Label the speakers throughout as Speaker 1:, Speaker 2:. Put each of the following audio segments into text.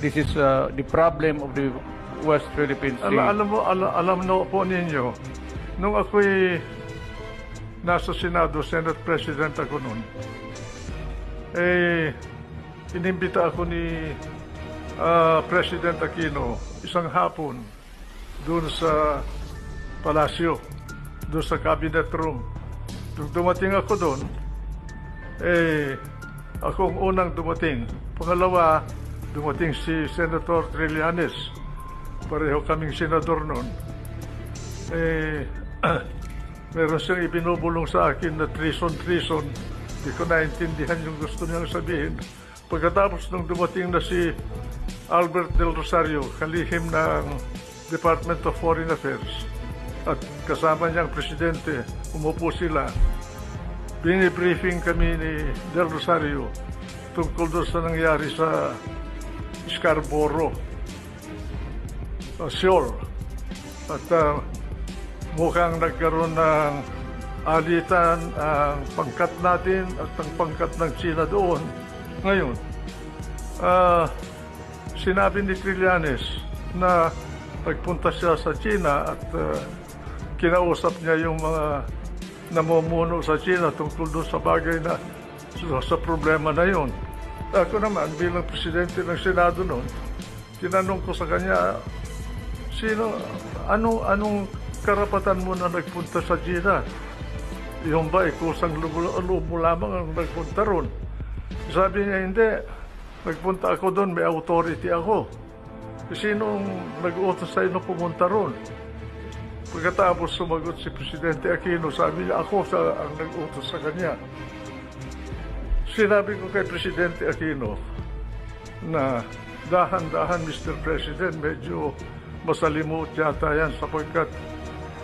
Speaker 1: This is uh, the problem of the West Philippine Sea.
Speaker 2: Ala, alam mo, ala, alam no po ninyo, nung ako'y nasa Senado, Senate President ako noon, eh, inimbita ako ni ah, President Aquino isang hapon doon sa palasyo, doon sa cabinet room. Nung dumating ako doon, eh, ako ang unang dumating. Pangalawa, dumating si Senator Trillanes. Pareho kaming senador noon. Eh, meron siyang ibinubulong sa akin na treason-treason. Hindi ko naintindihan yung gusto niyang sabihin. Pagkatapos nung dumating na si Albert Del Rosario, kalihim ng Department of Foreign Affairs, at kasama niyang presidente, umupo sila. Binibriefing kami ni Del Rosario tungkol doon sa nangyari sa Scarborough, uh, Seoul. At uh, mukhang nagkaroon ng alitan ang pangkat natin at ang pangkat ng China doon. Ngayon, ah, sinabi ni Trillanes na nagpunta siya sa China at ah, kinausap niya yung mga namumuno sa China tungkol doon sa bagay na sa, sa problema na yon. Ako naman, bilang presidente ng Senado noon, tinanong ko sa kanya, sino, anong, anong karapatan mo na nagpunta sa China? Yung ba, ikusang loob mo lamang ang nagpunta ron. Sabi niya, hindi. Nagpunta ako doon, may authority ako. Sinong nag-utos sa'yo na pumunta ron? Pagkatapos sumagot si Presidente Aquino, sabi niya, ako sa, ang nag-utos sa kanya. Sinabi ko kay Presidente Aquino na dahan-dahan, Mr. President, medyo masalimut yata yan sapagkat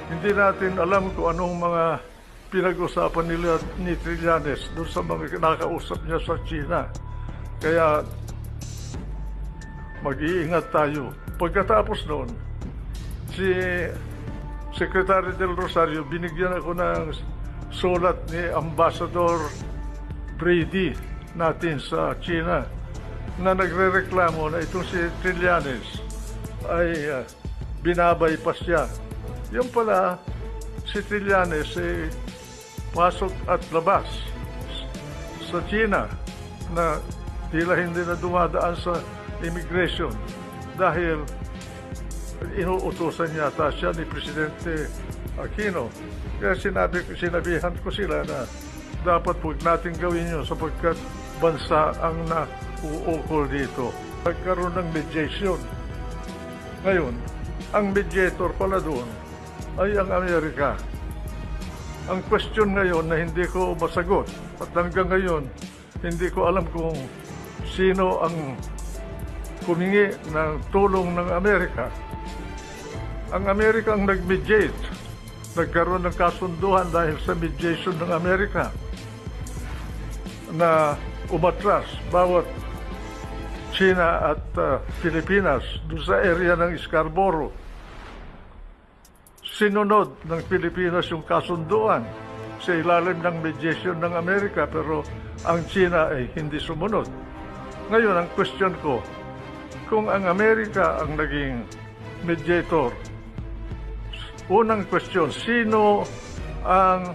Speaker 2: hindi natin alam kung anong mga pinag-usapan nila ni Trillanes doon sa mga nakausap niya sa China. Kaya mag-iingat tayo. Pagkatapos noon, si Secretary Del Rosario, binigyan ako ng sulat ni Ambassador Brady natin sa China na nagre-reklamo na itong si Trillanes ay uh, binabypass siya. Yung pala, si Trillanes eh, pasok at labas sa China na tila hindi na dumadaan sa immigration dahil inuutosan yata siya ni Presidente Aquino. Kaya sinabi, sinabihan ko sila na dapat huwag natin gawin yun sapagkat bansa ang nauukol dito. Nagkaroon ng mediation. Ngayon, ang mediator pala doon ay ang Amerika. Ang question ngayon na hindi ko masagot at hanggang ngayon hindi ko alam kung sino ang kumingi ng tulong ng Amerika. Ang Amerika ang nag-mediate. Nagkaroon ng kasunduan dahil sa mediation ng Amerika na umatras bawat China at uh, Pilipinas doon sa area ng Scarborough. Sinunod ng Pilipinas yung kasunduan sa ilalim ng mediation ng Amerika pero ang China ay hindi sumunod. Ngayon, ang question ko, kung ang Amerika ang naging mediator, unang question, sino ang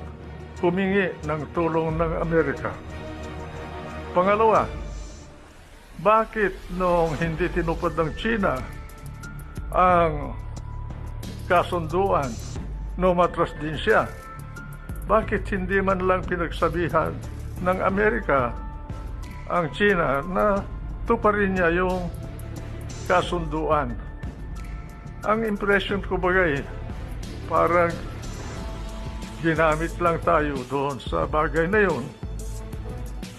Speaker 2: humingi ng tulong ng Amerika? Pangalawa, bakit nung hindi tinupad ng China ang kasunduan, numatras din siya? Bakit hindi man lang pinagsabihan ng Amerika ang China na tuparin niya yung kasunduan? Ang impression ko bagay, parang ginamit lang tayo doon sa bagay na yun.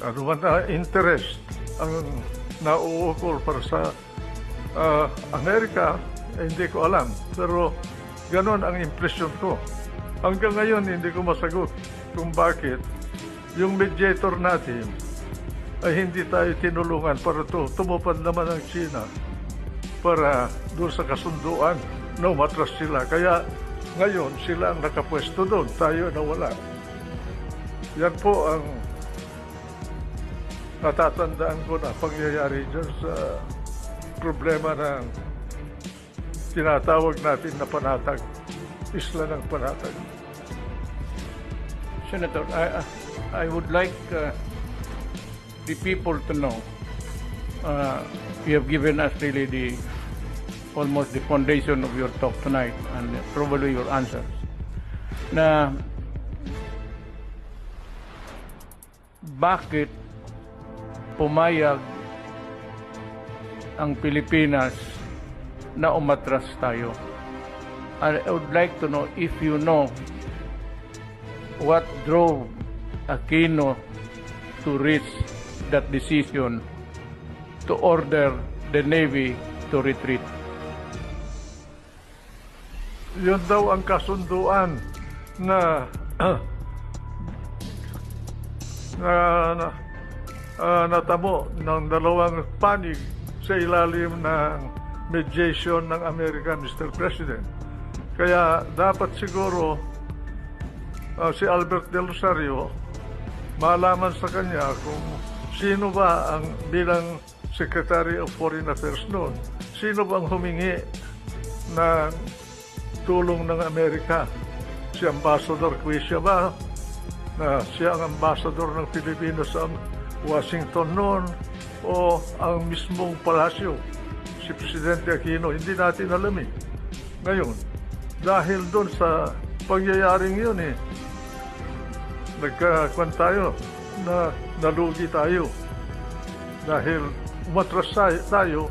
Speaker 2: Ano man na interest ang nauukol para sa ah, Amerika, eh, hindi ko alam. Pero ganon ang impression ko. Hanggang ngayon, hindi ko masagot kung bakit yung mediator natin ay hindi tayo tinulungan para to tumupad naman ang China para doon sa kasunduan na umatras sila. Kaya ngayon sila ang nakapwesto doon, tayo nawala. Yan po ang natatandaan ko na pangyayari dyan sa problema ng tinatawag natin na panatag, isla ng panatag.
Speaker 1: Senator, I, I would like uh, the people to know uh, you have given us really the almost the foundation of your talk tonight and probably your answers. Na bakit pumayag ang Pilipinas na umatras tayo? I would like to know if you know what drove Aquino to reach that decision to order the Navy to retreat.
Speaker 2: Yun daw ang kasunduan na na, na ah, natamo ng dalawang panig sa ilalim ng mediation ng Amerika, Mr. President. Kaya dapat siguro ah, si Albert Del Rosario malaman sa kanya kung sino ba ang bilang Secretary of Foreign Affairs noon, sino bang humingi ng tulong ng Amerika. Si Ambassador Quisha ba? Na siya ang ambassador ng Pilipinas sa Washington noon o ang mismong palasyo, si Presidente Aquino, hindi natin alam eh. Ngayon, dahil doon sa pangyayaring yun eh, nagkakwan tayo na nalugi tayo. Dahil umatras tayo-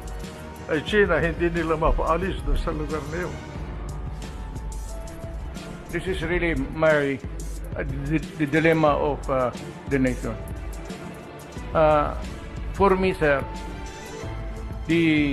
Speaker 2: ay China hindi nila mapaalis doon sa lugar na yun.
Speaker 1: This is really my the, the dilemma of uh, the nation. Uh, for me, sir, the